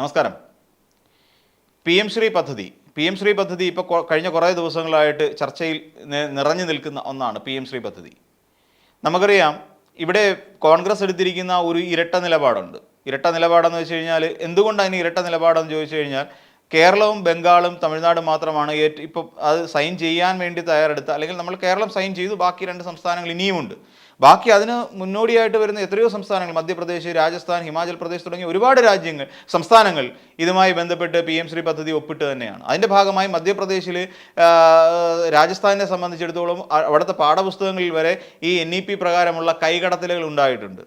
നമസ്കാരം. P M Shri പദ്ധതി. P M Shri പദ്ധതി ഇപ്പോൾ കഴിഞ്ഞ കുറേ ദിവസങ്ങളായിട്ട് ചർച്ചയിൽ നിറഞ്ഞു നിൽക്കുന്ന ഒന്നാണ് പി എം ശ്രീ പദ്ധതി. നമുക്കറിയാം ഇവിടെ കോൺഗ്രസ് എടുത്തിരിക്കുന്ന ഒരു ഇരട്ട നിലപാടുണ്ട്. ഇരട്ട നിലപാടെന്ന് വെച്ച് കഴിഞ്ഞാൽ എന്തുകൊണ്ടാണ് ഇരട്ട നിലപാടെന്ന് ചോദിച്ചു കഴിഞ്ഞാൽ കേരളവും ബംഗാളും തമിഴ്നാടും മാത്രമാണ് ഏറ്റ ഇപ്പം അത് സൈൻ ചെയ്യാൻ വേണ്ടി തയ്യാറെടുത്ത അല്ലെങ്കിൽ നമ്മൾ കേരളം സൈൻ ചെയ്തു ബാക്കി രണ്ട് സംസ്ഥാനങ്ങൾ ഇനിയുമുണ്ട് ബാക്കി അതിന് മുന്നോടിയായിട്ട് വരുന്ന എത്രയോ സംസ്ഥാനങ്ങൾ മധ്യപ്രദേശ് രാജസ്ഥാൻ ഹിമാചൽ പ്രദേശ് തുടങ്ങിയ ഒരുപാട് രാജ്യങ്ങൾ സംസ്ഥാനങ്ങൾ ഇതുമായി ബന്ധപ്പെട്ട് പി എം ശ്രീ പദ്ധതി ഒപ്പിട്ട് തന്നെയാണ്. അതിന്റെ ഭാഗമായി മധ്യപ്രദേശിൽ രാജസ്ഥാനെ സംബന്ധിച്ചിടത്തോളം അവിടുത്തെ പാഠപുസ്തകങ്ങളിൽ വരെ ഈ എൻ ഇ പി പ്രകാരമുള്ള കൈകടത്തലുകൾ ഉണ്ടായിട്ടുണ്ട്.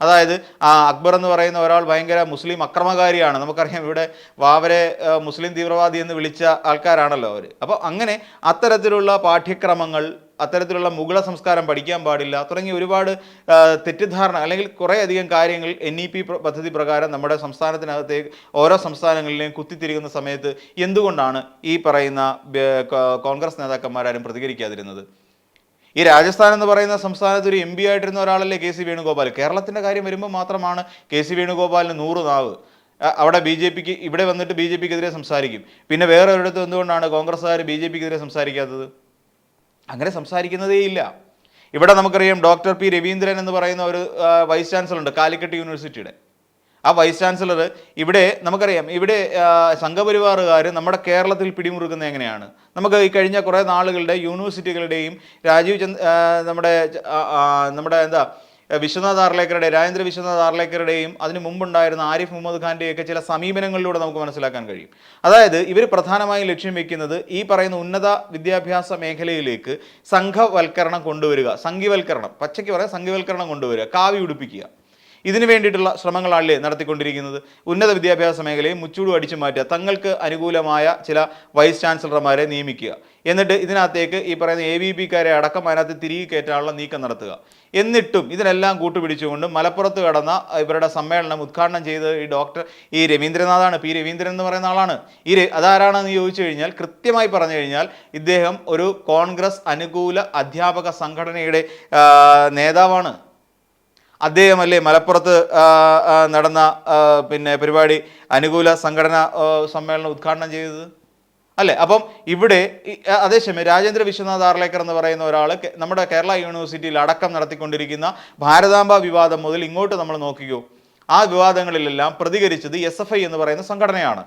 അതായത് ആ അക്ബർ എന്ന് പറയുന്ന ഒരാൾ ഭയങ്കര മുസ്ലിം അക്രമകാരിയാണ്. നമുക്കറിയാം ഇവിടെ വാവരെ മുസ്ലിം തീവ്രവാദി എന്ന് വിളിച്ച ആൾക്കാരാണല്ലോ അവർ അപ്പോൾ അങ്ങനെ അത്തരത്തിലുള്ള പാഠ്യക്രമങ്ങൾ അത്തരത്തിലുള്ള മുഗള സംസ്കാരം പഠിക്കാൻ പാടില്ല തുടങ്ങിയ ഒരുപാട് തെറ്റിദ്ധാരണ അല്ലെങ്കിൽ കുറേയധികം കാര്യങ്ങൾ എൻ ഇ പി പദ്ധതി പ്രകാരം നമ്മുടെ സംസ്ഥാനത്തിനകത്തേക്ക് ഓരോ സംസ്ഥാനങ്ങളിലെയും കുത്തിത്തിരിക്കുന്ന സമയത്ത് എന്തുകൊണ്ടാണ് ഈ പറയുന്ന കോൺഗ്രസ് നേതാക്കന്മാരാരും പ്രതികരിക്കാതിരുന്നത്? ഈ രാജസ്ഥാൻ എന്ന് പറയുന്ന സംസ്ഥാനത്ത് ഒരു എം പി ആയിട്ടിരുന്ന ഒരാളല്ലേ കെ സി വേണുഗോപാൽ? കേരളത്തിന്റെ കാര്യം വരുമ്പോൾ മാത്രമാണ് കെ സി വേണുഗോപാലിന് നൂറ് നാവ്. അവിടെ ബി ജെ പിക്ക് ഇവിടെ വന്നിട്ട് ബി ജെ പിക്കെതിരെ സംസാരിക്കും. പിന്നെ വേറെ ഒരിടത്ത് എന്തുകൊണ്ടാണ് കോൺഗ്രസ്സുകാർ ബി ജെ പിക്കെതിരെ സംസാരിക്കാത്തത്? അങ്ങനെ സംസാരിക്കുന്നതേ ഇല്ല. ഇവിടെ നമുക്കറിയാം ഡോക്ടർ പി രവീന്ദ്രൻ എന്ന് പറയുന്ന ഒരു വൈസ് ചാൻസലർ ഉണ്ട് കാലിക്കറ്റ് യൂണിവേഴ്സിറ്റിയുടെ. ആ വൈസ് ചാൻസലർ ഇവിടെ നമുക്കറിയാം ഇവിടെ സംഘപരിവാറുകാർ നമ്മുടെ കേരളത്തിൽ പിടിമുറുക്കുന്നത് എങ്ങനെയാണ്? നമുക്ക് ഈ കഴിഞ്ഞ കുറേ നാളുകളുടെ യൂണിവേഴ്സിറ്റികളുടെയും രാജീവ് ചന്ദ് നമ്മുടെ നമ്മുടെ എന്താ വിശ്വനാഥ് ആർലേക്കറുടെ രാജേന്ദ്ര വിശ്വനാഥ് ആർലേക്കറുടെയും അതിന് മുമ്പുണ്ടായിരുന്ന ആരിഫ് മുഹമ്മദ് ഖാന്റെയൊക്കെ ചില സമീപനങ്ങളിലൂടെ നമുക്ക് മനസ്സിലാക്കാൻ കഴിയും. അതായത് ഇവർ പ്രധാനമായും ലക്ഷ്യം വെക്കുന്നത് ഈ പറയുന്ന ഉന്നത വിദ്യാഭ്യാസ മേഖലയിലേക്ക് സംഘവൽക്കരണം കൊണ്ടുവരിക സംഘിവൽക്കരണം പച്ചയ്ക്ക് പറയാം സംഘിവൽക്കരണം കൊണ്ടുവരിക കാവി ഉടുപ്പിക്കുക. ഇതിനു വേണ്ടിയിട്ടുള്ള ശ്രമങ്ങളാണല്ലേ നടത്തിക്കൊണ്ടിരിക്കുന്നത്. ഉന്നത വിദ്യാഭ്യാസ മേഖലയെ മുച്ചൂട് അടിച്ചു മാറ്റുക തങ്ങൾക്ക് അനുകൂലമായ ചില വൈസ് ചാൻസലർമാരെ നിയമിക്കുക. എന്നിട്ട് ഇതിനകത്തേക്ക് ഈ പറയുന്ന എ വി പിക്കാരെ അടക്കം അതിനകത്ത് തിരികെ കയറ്റാനുള്ള നീക്കം നടത്തുക. എന്നിട്ടും ഇതിനെല്ലാം കൂട്ടുപിടിച്ചുകൊണ്ട് മലപ്പുറത്ത് കടന്ന ഇവരുടെ സമ്മേളനം ഉദ്ഘാടനം ചെയ്ത് ഈ ഡോക്ടർ ഈ രവീന്ദ്രനാഥാണ്. പി രവീന്ദ്രൻ എന്ന് പറയുന്ന ആളാണ്. ഈ അതാരാണെന്ന് ചോദിച്ചു കഴിഞ്ഞാൽ കൃത്യമായി പറഞ്ഞു കഴിഞ്ഞാൽ ഇദ്ദേഹം ഒരു കോൺഗ്രസ് അനുകൂല അധ്യാപക സംഘടനയുടെ നേതാവാണ്. അദ്ദേഹമല്ലേ മലപ്പുറത്ത് നടന്ന പിന്നെ പരിപാടി അനുകൂല സംഘടന സമ്മേളനം ഉദ്ഘാടനം ചെയ്തത്? അല്ലേ? അപ്പം ഇവിടെ അതേസമയം രാജേന്ദ്ര വിശ്വനാഥ് ആർലേക്കർ എന്ന് പറയുന്ന ഒരാൾ നമ്മുടെ കേരള യൂണിവേഴ്സിറ്റിയിൽ അടക്കം നടത്തിക്കൊണ്ടിരിക്കുന്ന ഭാരതാംബ വിവാദം മുതൽ ഇങ്ങോട്ട് നമ്മൾ നോക്കിയോ ആ വിവാദങ്ങളിലെല്ലാം പ്രതികരിച്ചത് എസ് എന്ന് പറയുന്ന സംഘടനയാണ്.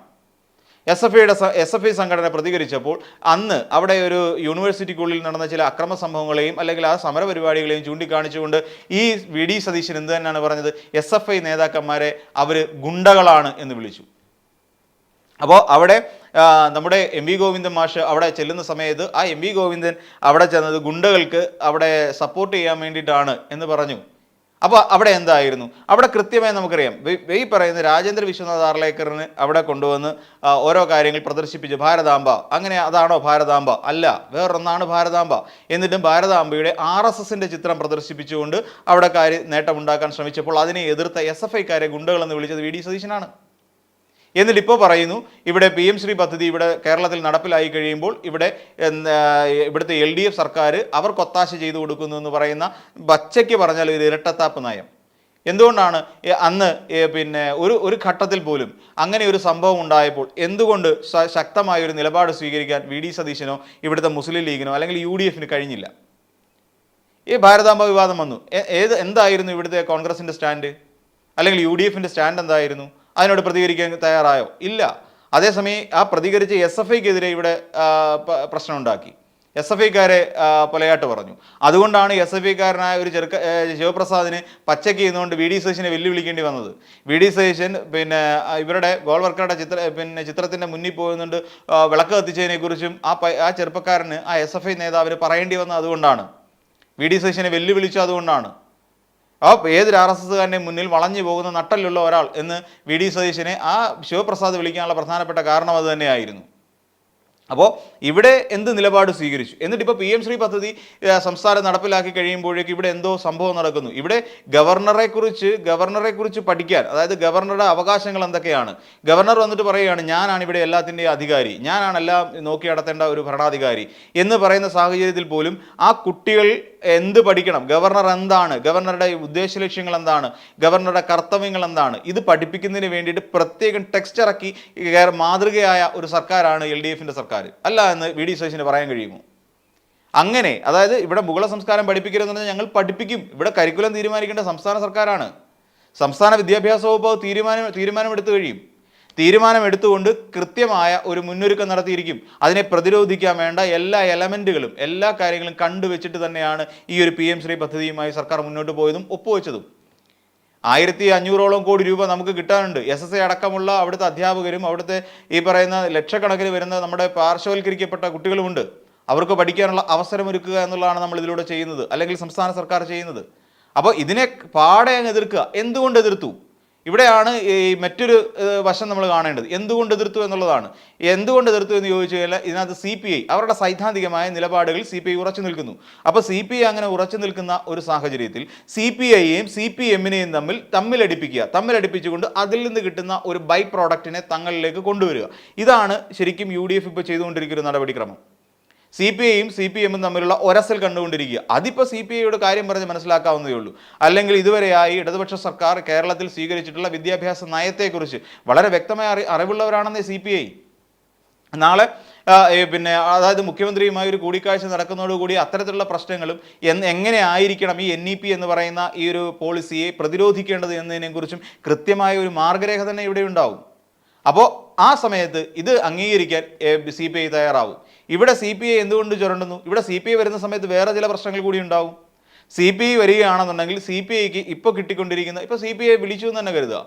എസ് എഫ് ഐയുടെ എസ് എഫ് ഐ സംഘടന പ്രതികരിച്ചപ്പോൾ അന്ന് അവിടെ ഒരു യൂണിവേഴ്സിറ്റിക്കുള്ളിൽ നടന്ന ചില അക്രമ സംഭവങ്ങളെയും അല്ലെങ്കിൽ ആ സമര പരിപാടികളെയും ചൂണ്ടിക്കാണിച്ചുകൊണ്ട് ഈ വി ഡി സതീശൻ എന്ത് തന്നെയാണ് പറഞ്ഞത്? എസ് എഫ് ഐ നേതാക്കന്മാരെ അവർ ഗുണ്ടകളാണ് എന്ന് വിളിച്ചു. അപ്പോൾ അവിടെ നമ്മുടെ എം വി ഗോവിന്ദൻ മാഷ് അവിടെ ചെല്ലുന്ന സമയത്ത് ആ എം വി ഗോവിന്ദൻ അവിടെ ചെന്നത് ഗുണ്ടകൾക്ക് അവിടെ സപ്പോർട്ട് ചെയ്യാൻ വേണ്ടിയിട്ടാണ് എന്ന് പറഞ്ഞു. അപ്പോൾ അവിടെ എന്തായിരുന്നു? അവിടെ കൃത്യമായി നമുക്കറിയാം. ഈ പറയുന്ന രാജേന്ദ്ര വിശ്വനാഥ് ആർലേക്കറിന് അവിടെ കൊണ്ടുവന്ന് ഓരോ കാര്യങ്ങൾ പ്രദർശിപ്പിച്ച് ഭാരതാംബ. അങ്ങനെ അതാണോ ഭാരതാംബ? അല്ല വേറൊന്നാണ് ഭാരതാംബ. എന്നിട്ടും ഭാരതാംബയുടെ ആർ എസ് എസിന്റെ ചിത്രം പ്രദർശിപ്പിച്ചുകൊണ്ട് അവിടെ കാര്യം നേട്ടമുണ്ടാക്കാൻ ശ്രമിച്ചപ്പോൾ അതിനെ എതിർത്ത എസ് എഫ് ഐക്കാരെ ഗുണ്ടകളെന്ന് വിളിച്ചത് വി ഡി സതീശനാണ്. എന്നിട്ട് ഇപ്പോൾ പറയുന്നു ഇവിടെ പി എം ശ്രീ പദ്ധതി ഇവിടെ കേരളത്തിൽ നടപ്പിലായി കഴിയുമ്പോൾ ഇവിടെ ഇവിടുത്തെ എൽ ഡി എഫ് സർക്കാർ അവർക്ക് ഒത്താശ ചെയ്തു കൊടുക്കുന്നു എന്ന് പറയുന്ന ബച്ചയ്ക്ക് പറഞ്ഞാൽ ഒരു ഇരട്ടത്താപ്പ് നയം. എന്തുകൊണ്ടാണ് അന്ന് പിന്നെ ഒരു ഒരു ഘട്ടത്തിൽ പോലും അങ്ങനെ ഒരു സംഭവം ഉണ്ടായപ്പോൾ എന്തുകൊണ്ട് ശക്തമായ ഒരു നിലപാട് സ്വീകരിക്കാൻ വി ഡി സതീശനോ ഇവിടുത്തെ മുസ്ലിം ലീഗിനോ അല്ലെങ്കിൽ യു ഡി എഫിന് കഴിഞ്ഞില്ല? ഈ ഭാരതാംബ വിവാദം വന്നു. ഏത് എന്തായിരുന്നു ഇവിടുത്തെ കോൺഗ്രസിന്റെ സ്റ്റാൻഡ്? അല്ലെങ്കിൽ യു ഡി എഫിന്റെ സ്റ്റാൻഡ് എന്തായിരുന്നു? അതിനോട് പ്രതികരിക്കാൻ തയ്യാറായോ? ഇല്ല. അതേസമയം ആ പ്രതികരിച്ച് എസ് എഫ് ഐക്കെതിരെ ഇവിടെ പ്രശ്നമുണ്ടാക്കി. എസ് എഫ് ഐക്കാരെ കൊലയാട്ട് പറഞ്ഞു. അതുകൊണ്ടാണ് എസ് എഫ് ഐക്കാരനായ ഒരു ചെറുക്ക ശിവപ്രസാദിനെ പച്ചയ്ക്ക് ചെയ്യുന്നതുകൊണ്ട് വി ഡി സതീശനെ വെല്ലുവിളിക്കേണ്ടി വന്നത്. വി ഡി സതീശൻ പിന്നെ ഇവരുടെ ഗോൾ വർക്കറുടെ ചിത്ര പിന്നെ ചിത്രത്തിന്റെ മുന്നിൽ പോകുന്നുണ്ട് വിളക്ക് കത്തിച്ചതിനെക്കുറിച്ചും ആ ആ ചെറുപ്പക്കാരന് ആ എസ് എഫ് ഐ നേതാവിന് പറയേണ്ടി വന്നത് അതുകൊണ്ടാണ്. വി ഡി സതീശനെ വെല്ലുവിളിച്ചു അതുകൊണ്ടാണ്. ആ ഏതൊരു ആർ എസ് എസ്സുകാരന്റെ മുന്നിൽ വളഞ്ഞു പോകുന്ന നട്ടലുള്ള ഒരാൾ എന്ന് വി ഡി സതീശനെ ആ ശിവപ്രസാദ് വിളിക്കാനുള്ള പ്രധാനപ്പെട്ട കാരണം അത് തന്നെയായിരുന്നു. അപ്പോൾ ഇവിടെ എന്ത് നിലപാട് സ്വീകരിച്ചു? എന്നിട്ട് ഇപ്പോൾ പി എം ശ്രീ പദ്ധതി സംസ്ഥാനം നടപ്പിലാക്കി കഴിയുമ്പോഴേക്ക് ഇവിടെ എന്തോ സംഭവം നടക്കുന്നു. ഇവിടെ ഗവർണറെക്കുറിച്ച് ഗവർണറെക്കുറിച്ച് ഗവർണറെ കുറിച്ച് പഠിക്കാൻ അതായത് ഗവർണറുടെ അവകാശങ്ങൾ എന്തൊക്കെയാണ്? ഗവർണർ വന്നിട്ട് പറയുകയാണ് ഞാനാണ് ഇവിടെ എല്ലാത്തിന്റെയും അധികാരി. ഞാനാണ് എല്ലാം നോക്കി നടത്തേണ്ട ഒരു ഭരണാധികാരി. എന്ന് പറയുന്ന സാഹചര്യത്തിൽ പോലും ആ കുട്ടികൾ എന്ത് പഠിക്കണം? ഗവർണർ എന്താണ്? ഗവർണറുടെ ഉദ്ദേശ ലക്ഷ്യങ്ങൾ എന്താണ്? ഗവർണറുടെ കർത്തവ്യങ്ങൾ എന്താണ്? ഇത് പഠിപ്പിക്കുന്നതിന് വേണ്ടിയിട്ട് പ്രത്യേകം ടെക്സ്റ്റ് ഇറക്കി മാതൃകയായ ഒരു സർക്കാരാണ് എൽ ഡി എഫിന്റെ സർക്കാർ. അല്ല എന്ന് വി ഡി സതീശന് പറയാൻ കഴിയുമോ? അങ്ങനെ അതായത് ഇവിടെ മുഗള സംസ്കാരം പഠിപ്പിക്കരുതെന്ന് പറഞ്ഞാൽ ഞങ്ങൾ പഠിപ്പിക്കും. ഇവിടെ കരിക്കുലം തീരുമാനിക്കേണ്ട സംസ്ഥാന സർക്കാരാണ്. സംസ്ഥാന വിദ്യാഭ്യാസ വകുപ്പ് തീരുമാനം തീരുമാനമെടുത്തു കഴിയും. തീരുമാനമെടുത്തുകൊണ്ട് കൃത്യമായ ഒരു മുന്നൊരുക്കം നടത്തിയിരിക്കും. അതിനെ പ്രതിരോധിക്കാൻ വേണ്ട എല്ലാ എലമെന്റുകളും എല്ലാ കാര്യങ്ങളും കണ്ടുവച്ചിട്ട് തന്നെയാണ് ഈ ഒരു പി എം ശ്രീ പദ്ധതിയുമായി സർക്കാർ മുന്നോട്ട് പോയതും ഒപ്പുവെച്ചതും. ആയിരത്തി അഞ്ഞൂറോളം കോടി രൂപ നമുക്ക് കിട്ടാനുണ്ട്. എസ് എസ് എ അടക്കമുള്ള അവിടുത്തെ അധ്യാപകരും അവിടുത്തെ ഈ പറയുന്ന ലക്ഷക്കണക്കിന് വരുന്ന നമ്മുടെ പാർശ്വവൽക്കരിക്കപ്പെട്ട കുട്ടികളുമുണ്ട്. അവർക്ക് പഠിക്കാനുള്ള അവസരം ഒരുക്കുക എന്നുള്ളതാണ് നമ്മൾ ഇതിലൂടെ ചെയ്യുന്നത്. അല്ലെങ്കിൽ സംസ്ഥാന സർക്കാർ ചെയ്യുന്നത്. അപ്പോൾ ഇതിനെ പാടെ അങ്ങ് എതിർക്കുക. എന്തുകൊണ്ട് എതിർത്തു? ഇവിടെയാണ് ഈ മറ്റൊരു വശം നമ്മൾ കാണേണ്ടത്. എന്തുകൊണ്ട് എതിർത്തു എന്നുള്ളതാണ്. എന്തുകൊണ്ട് എതിർത്തു എന്ന് ചോദിച്ചു കഴിഞ്ഞാൽ ഇതിനകത്ത് സി പി ഐ അവരുടെ സൈദ്ധാന്തികമായ നിലപാടുകൾ സി പി ഐ ഉറച്ചു നിൽക്കുന്നു. അപ്പോൾ സി പി ഐ അങ്ങനെ ഉറച്ചു നിൽക്കുന്ന ഒരു സാഹചര്യത്തിൽ സി പി ഐയെയും സി പി എമ്മിനെയും തമ്മിൽ തമ്മിലടിപ്പിക്കുക തമ്മിലടിപ്പിച്ചുകൊണ്ട് അതിൽ നിന്ന് കിട്ടുന്ന ഒരു ബൈ പ്രോഡക്റ്റിനെ തങ്ങളിലേക്ക് കൊണ്ടുവരിക. ഇതാണ് ശരിക്കും യു ഡി എഫ് ഇപ്പോൾ ചെയ്തുകൊണ്ടിരിക്കുന്ന നടപടിക്രമം. സി പി ഐയും സി പി എമ്മും തമ്മിലുള്ള ഒരസൽ കണ്ടുകൊണ്ടിരിക്കുക. അതിപ്പോൾ സി പി ഐയുടെ കാര്യം പറഞ്ഞ് മനസ്സിലാക്കാവുന്നതേ ഉള്ളൂ. അല്ലെങ്കിൽ ഇതുവരെയായി ഇടതുപക്ഷ സർക്കാർ കേരളത്തിൽ സ്വീകരിച്ചിട്ടുള്ള വിദ്യാഭ്യാസ നയത്തെക്കുറിച്ച് വളരെ വ്യക്തമായ അറി അറിവുള്ളവരാണെന്നേ സി പി ഐ. നാളെ പിന്നെ അതായത് മുഖ്യമന്ത്രിയുമായി ഒരു കൂടിക്കാഴ്ച നടക്കുന്നതോടുകൂടി അത്തരത്തിലുള്ള പ്രശ്നങ്ങളും എന്ന് എങ്ങനെ ആയിരിക്കണം ഈ എൻ ഇ പി എന്ന് പറയുന്ന ഈ ഒരു പോളിസിയെ പ്രതിരോധിക്കേണ്ടത് എന്നതിനെക്കുറിച്ചും കൃത്യമായ ഒരു മാർഗരേഖ തന്നെ ഇവിടെ ഉണ്ടാവും. അപ്പോൾ ആ സമയത്ത് ഇത് അംഗീകരിക്കാൻ സി പി ഐ തയ്യാറാവും ഇവിടെ സി പി ഐ എന്തുകൊണ്ട് ചുരണ്ടുന്നു ഇവിടെ സി പി ഐ വരുന്ന സമയത്ത് വേറെ ചില പ്രശ്നങ്ങൾ കൂടി ഉണ്ടാവും സി പി ഐ വരികയാണെന്നുണ്ടെങ്കിൽ സി പി ഐക്ക് ഇപ്പോൾ കിട്ടിക്കൊണ്ടിരിക്കുന്ന ഇപ്പോൾ സി പി ഐ വിളിച്ചു എന്ന് തന്നെ കരുതുക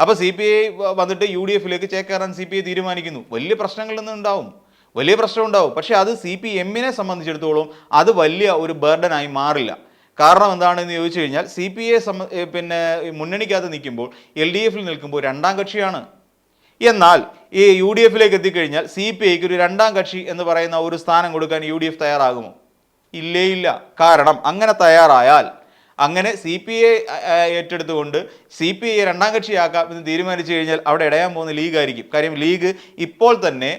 അപ്പോൾ സി പി ഐ വന്നിട്ട് യു ഡി എഫിലേക്ക് ചേക്കേറാൻ സി പി ഐ തീരുമാനിക്കുന്നു വലിയ പ്രശ്നങ്ങളൊന്നും ഉണ്ടാവും വലിയ പ്രശ്നം ഉണ്ടാവും പക്ഷേ അത് സി പി എമ്മിനെ സംബന്ധിച്ചിടത്തോളം അത് വലിയ ഒരു ബേർഡനായി മാറില്ല കാരണം എന്താണെന്ന് ചോദിച്ചു കഴിഞ്ഞാൽ സി പി ഐ സംബ പിന്നെ മുന്നണിക്കകത്ത് നിൽക്കുമ്പോൾ എൽ ഡി എഫിൽ നിൽക്കുമ്പോൾ രണ്ടാം കക്ഷിയാണ് എന്നാൽ ഈ യു ഡി എഫിലേക്ക് എത്തിക്കഴിഞ്ഞാൽ സി പി ഐക്ക് ഒരു രണ്ടാം കക്ഷി എന്ന് പറയുന്ന ഒരു സ്ഥാനം കൊടുക്കാൻ യു ഡി എഫ് തയ്യാറാകുമോ? ഇല്ലേ ഇല്ല. കാരണം അങ്ങനെ തയ്യാറായാൽ അങ്ങനെ സി പി ഐ ഏറ്റെടുത്തുകൊണ്ട് സി പി ഐ രണ്ടാം കക്ഷിയാക്കാം എന്ന് തീരുമാനിച്ചു കഴിഞ്ഞാൽ അവിടെ ഇടയാൻ പോകുന്ന ലീഗായിരിക്കും. കാര്യം ലീഗ് ഇപ്പോൾ തന്നെ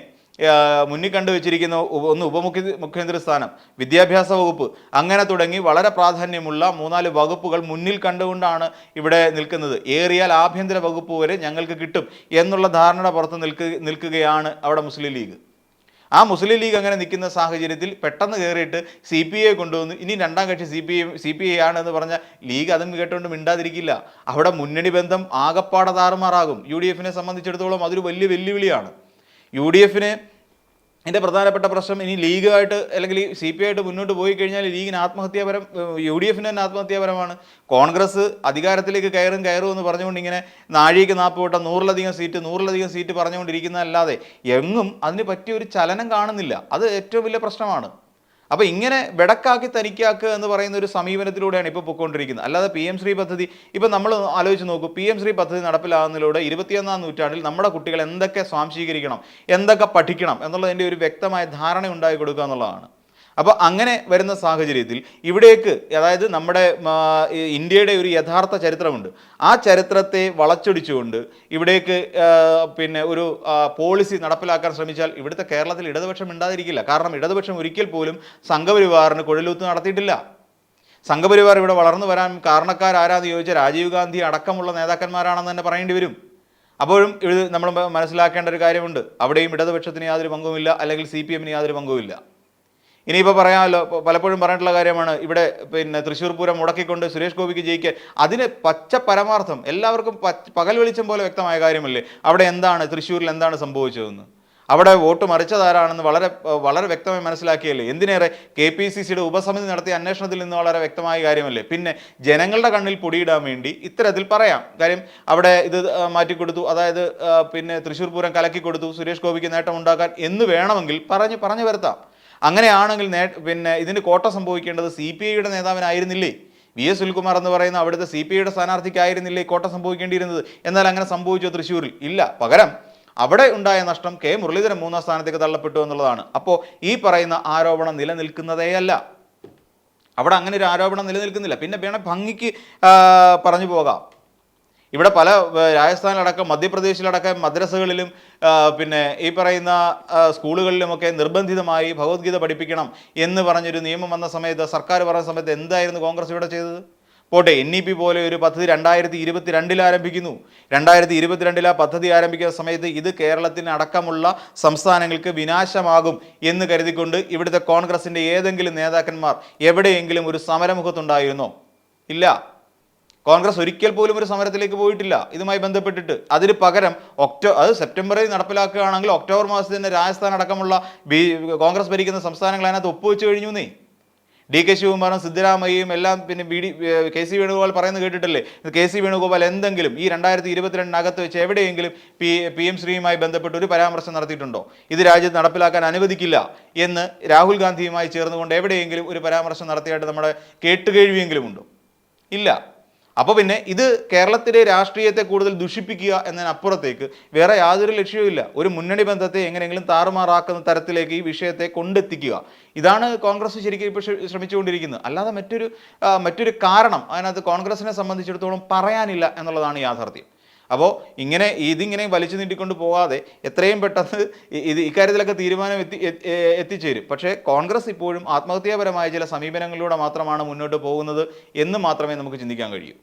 മുന്നിൽ കണ്ടു വെച്ചിരിക്കുന്ന ഒന്ന് ഉപമുഖ്യ മുഖ്യമന്ത്രി സ്ഥാനം വിദ്യാഭ്യാസ വകുപ്പ് അങ്ങനെ തുടങ്ങി വളരെ പ്രാധാന്യമുള്ള മൂന്നാൽ വകുപ്പുകൾ മുന്നിൽ കണ്ടുകൊണ്ടാണ് ഇവിടെ നിൽക്കുന്നത്. ഏറിയാൽ ആഭ്യന്തര വകുപ്പ് വരെ ഞങ്ങൾക്ക് കിട്ടും എന്നുള്ള ധാരണ പുറത്ത് നിൽക്കുക നിൽക്കുകയാണ് അവിടെ മുസ്ലിം ലീഗ്. ആ മുസ്ലിം ലീഗ് അങ്ങനെ നിൽക്കുന്ന സാഹചര്യത്തിൽ പെട്ടെന്ന് കയറിയിട്ട് സി പി ഐ കൊണ്ടുവന്നു ഇനി രണ്ടാം കക്ഷി C P I C P I ആണെന്ന് പറഞ്ഞാൽ ലീഗ് അതും കേട്ടുകൊണ്ട് മിണ്ടാതിരിക്കില്ല. അവിടെ മുന്നണി ബന്ധം ആകപ്പാടെ താറുമാറാകും. യു ഡി എഫിനെ സംബന്ധിച്ചിടത്തോളം അതൊരു വലിയ വെല്ലുവിളിയാണ്. യു ഡി എഫിന് ഇതിന്റെ പ്രധാനപ്പെട്ട പ്രശ്നം ഇനി ലീഗായിട്ട് അല്ലെങ്കിൽ സി പി ആയിട്ട് മുന്നോട്ട് പോയി കഴിഞ്ഞാൽ ലീഗിന് ആത്മഹത്യാപരം യു ഡി എഫിന് തന്നെ ആത്മഹത്യാപരമാണ്. കോൺഗ്രസ് അധികാരത്തിലേക്ക് കയറും കയറും എന്ന് പറഞ്ഞുകൊണ്ട് ഇങ്ങനെ നാഴിക നാപ്പ് വട്ടം നൂറിലധികം സീറ്റ് നൂറിലധികം സീറ്റ് പറഞ്ഞുകൊണ്ടിരിക്കുന്നതല്ലാതെ എങ്ങും അതിന് പറ്റിയ ഒരു ചലനം കാണുന്നില്ല. അത് ഏറ്റവും വലിയ പ്രശ്നമാണ്. അപ്പോൾ ഇങ്ങനെ വെടക്കാക്കി തനിക്കാക്കുക എന്ന് പറയുന്ന ഒരു സമീപനത്തിലൂടെയാണ് ഇപ്പോൾ പൊയ്ക്കൊണ്ടിരിക്കുന്നത് അല്ലാതെ പി എം ശ്രീ പദ്ധതി ഇപ്പോൾ നമ്മൾ ആലോചിച്ച് നോക്കൂ പി എം ശ്രീ പദ്ധതി നടപ്പിലാകുന്നതിലൂടെ ഇരുപത്തിയൊന്നാം നൂറ്റാണ്ടിൽ നമ്മുടെ കുട്ടികൾ എന്തൊക്കെ സ്വാംശീകരിക്കണം എന്തൊക്കെ പഠിക്കണം എന്നുള്ളതിന്റെ ഒരു വ്യക്തമായ ധാരണ ഉണ്ടാക്കി കൊടുക്കുക എന്നുള്ളതാണ്. അപ്പോൾ അങ്ങനെ വരുന്ന സാഹചര്യത്തിൽ ഇവിടേക്ക് അതായത് നമ്മുടെ ഇന്ത്യയുടെ ഒരു യഥാർത്ഥ ചരിത്രമുണ്ട്. ആ ചരിത്രത്തെ വളച്ചൊടിച്ചുകൊണ്ട് ഇവിടേക്ക് പിന്നെ ഒരു പോളിസി നടപ്പിലാക്കാൻ ശ്രമിച്ചാൽ ഇവിടുത്തെ കേരളത്തിൽ ഇടതുപക്ഷം ഉണ്ടാതിരിക്കില്ല കാരണം ഇടതുപക്ഷം ഒരിക്കൽ പോലും സംഘപരിവാറിന് കുഴലൂത്ത് നടത്തിയിട്ടില്ല. സംഘപരിവാർ ഇവിടെ വളർന്നു വരാൻ കാരണക്കാരാരാന്ന് ചോദിച്ചാൽ രാജീവ് ഗാന്ധി അടക്കമുള്ള നേതാക്കന്മാരാണെന്ന് തന്നെ പറയേണ്ടി വരും. അപ്പോഴും ഇത് നമ്മൾ മനസ്സിലാക്കേണ്ട ഒരു കാര്യമുണ്ട്. അവിടെയും ഇടതുപക്ഷത്തിന് യാതൊരു പങ്കുമില്ല അല്ലെങ്കിൽ സി പി എമ്മിന് യാതൊരു പങ്കുമില്ല. ഇനിയിപ്പോൾ പറയാമല്ലോ പലപ്പോഴും പറഞ്ഞിട്ടുള്ള കാര്യമാണ് ഇവിടെ പിന്നെ തൃശ്ശൂർ പൂരം മുടക്കിക്കൊണ്ട് സുരേഷ് ഗോപിക്ക് ജയിക്കാൻ അതിന് പച്ച പരമാർത്ഥം എല്ലാവർക്കും പകൽ വെളിച്ചം പോലെ വ്യക്തമായ കാര്യമല്ലേ? അവിടെ എന്താണ് തൃശ്ശൂരിൽ എന്താണ് സംഭവിച്ചതെന്ന്? അവിടെ വോട്ട് മറിച്ചതാരാണെന്ന് വളരെ വളരെ വ്യക്തമായി മനസ്സിലാക്കിയല്ലേ? എന്തിനേറെ? കെ പി സി സിയുടെ ഉപസമിതി നടത്തിയ അന്വേഷണത്തിൽ നിന്ന് വളരെ വ്യക്തമായ കാര്യമല്ലേ? പിന്നെ ജനങ്ങളുടെ കണ്ണിൽ പൊടിയിടാൻ വേണ്ടി ഇത്തരത്തിൽ പറയാം. കാര്യം അവിടെ ഇത് മാറ്റിക്കൊടുത്തു അതായത് പിന്നെ തൃശ്ശൂർ പൂരം കലക്കി കൊടുത്തു സുരേഷ് ഗോപിക്ക് നേട്ടമുണ്ടാക്കാൻ എന്ന് വേണമെങ്കിൽ പറഞ്ഞ് പറഞ്ഞു വരുത്താം. അങ്ങനെയാണെങ്കിൽ നേ പിന്നെ ഇതിന് കോട്ട സംഭവിക്കേണ്ടത് സി പി ഐയുടെ നേതാവിനായിരുന്നില്ലേ? വി എസ് സുനിൽകുമാർ എന്ന് പറയുന്ന അവിടുത്തെ സി പി ഐയുടെ സ്ഥാനാർത്ഥിക്കായിരുന്നില്ലേ കോട്ട സംഭവിക്കേണ്ടിയിരുന്നത്? എന്നാൽ അങ്ങനെ സംഭവിച്ചോ തൃശ്ശൂരിൽ? ഇല്ല. പകരം അവിടെ ഉണ്ടായ നഷ്ടം കെ മുരളീധരൻ മൂന്നാം സ്ഥാനത്തേക്ക് തള്ളപ്പെട്ടു എന്നുള്ളതാണ്. അപ്പോൾ ഈ പറയുന്ന ആരോപണം നിലനിൽക്കുന്നതേയല്ല. അവിടെ അങ്ങനെ ഒരു ആരോപണം നിലനിൽക്കുന്നില്ല. പിന്നെ വേണേൽ ഭംഗിക്ക് പറഞ്ഞു പോകാം. ഇവിടെ പല രാജസ്ഥാനിലടക്കം മധ്യപ്രദേശിലടക്കം മദ്രസകളിലും പിന്നെ ഈ പറയുന്ന സ്കൂളുകളിലുമൊക്കെ നിർബന്ധിതമായി ഭഗവത്ഗീത പഠിപ്പിക്കണം എന്ന് പറഞ്ഞൊരു നിയമം വന്ന സമയത്ത് സർക്കാർ പറഞ്ഞ സമയത്ത് എന്തായിരുന്നു കോൺഗ്രസ് ഇവിടെ ചെയ്തത്? പോട്ടെ എൻ ഇ പി പോലെ ഒരു പദ്ധതി രണ്ടായിരത്തി ഇരുപത്തി രണ്ടിൽ ആരംഭിക്കുന്നു. രണ്ടായിരത്തി ഇരുപത്തിരണ്ടിൽ ആ പദ്ധതി ആരംഭിക്കുന്ന സമയത്ത് ഇത് കേരളത്തിന് അടക്കമുള്ള സംസ്ഥാനങ്ങൾക്ക് വിനാശമാകും എന്ന് കരുതിക്കൊണ്ട് ഇവിടുത്തെ കോൺഗ്രസിന്റെ ഏതെങ്കിലും നേതാക്കന്മാർ എവിടെയെങ്കിലും ഒരു സമരമുഖത്തുണ്ടായിരുന്നോ? ഇല്ല. കോൺഗ്രസ് ഒരിക്കൽ പോലും ഒരു സമരത്തിലേക്ക് പോയിട്ടില്ല. ഇതുമായി ബന്ധപ്പെട്ടിട്ട് അതിന് പകരം ഒക്ടോ അത് സെപ്റ്റംബറിൽ നടപ്പിലാക്കുകയാണെങ്കിൽ ഒക്ടോബർ മാസത്തിൽ തന്നെ രാജസ്ഥാൻ അടക്കമുള്ള ബി കോൺഗ്രസ് ഭരിക്കുന്ന സംസ്ഥാനങ്ങൾ അതിനകത്ത് ഒപ്പുവെച്ച് കഴിഞ്ഞു നീ ഡി കെ ശിവകുമാറും സിദ്ധരാമയ്യയും എല്ലാം പിന്നെ B D K C Venugopal പറയുന്നത് കേട്ടിട്ടില്ലേ? കെ സി വേണുഗോപാൽ എന്തെങ്കിലും ഈ രണ്ടായിരത്തി ഇരുപത്തിരണ്ടിനകത്ത് വെച്ച് എവിടെയെങ്കിലും പി പി എം ശ്രീയുമായി ബന്ധപ്പെട്ട് ഒരു പരാമർശം നടത്തിയിട്ടുണ്ടോ? ഇത് രാജ്യത്ത് നടപ്പിലാക്കാൻ അനുവദിക്കില്ല എന്ന് രാഹുൽ ഗാന്ധിയുമായി ചേർന്നുകൊണ്ട് എവിടെയെങ്കിലും ഒരു പരാമർശം നടത്തിയായിട്ട് നമ്മുടെ കേട്ടുകേഴ്വിയെങ്കിലും ഉണ്ടോ? ഇല്ല. അപ്പോൾ പിന്നെ ഇത് കേരളത്തിലെ രാഷ്ട്രീയത്തെ കൂടുതൽ ദുഷിപ്പിക്കുക എന്നതിനപ്പുറത്തേക്ക് വേറെ യാതൊരു ലക്ഷ്യവുമില്ല ഒരു മുന്നണി ബന്ധത്തെ എങ്ങനെയെങ്കിലും താറുമാറാക്കുന്ന തരത്തിലേക്ക് ഈ വിഷയത്തെ കൊണ്ടെത്തിക്കുക. ഇതാണ് കോൺഗ്രസ് ശരിക്കും ഇപ്പോൾ ശ്രമിച്ചുകൊണ്ടിരിക്കുന്നത്. അല്ലാതെ മറ്റൊരു മറ്റൊരു കാരണം അതിനകത്ത് കോൺഗ്രസിനെ സംബന്ധിച്ചിടത്തോളം പറയാനില്ല എന്നുള്ളതാണ് യാഥാർത്ഥ്യം. അപ്പോൾ ഇങ്ങനെ ഇതിങ്ങനെ വലിച്ചു നീട്ടിക്കൊണ്ട് പോകാതെ എത്രയും പെട്ടെന്ന് ഇത് ഇക്കാര്യത്തിലൊക്കെ തീരുമാനം എത്തി എത്തിച്ചേരും. പക്ഷേ കോൺഗ്രസ് ഇപ്പോഴും ആത്മഹത്യാപരമായ ചില സമീപനങ്ങളിലൂടെ മാത്രമാണ് മുന്നോട്ട് പോകുന്നത് എന്ന് മാത്രമേ നമുക്ക് ചിന്തിക്കാൻ കഴിയൂ.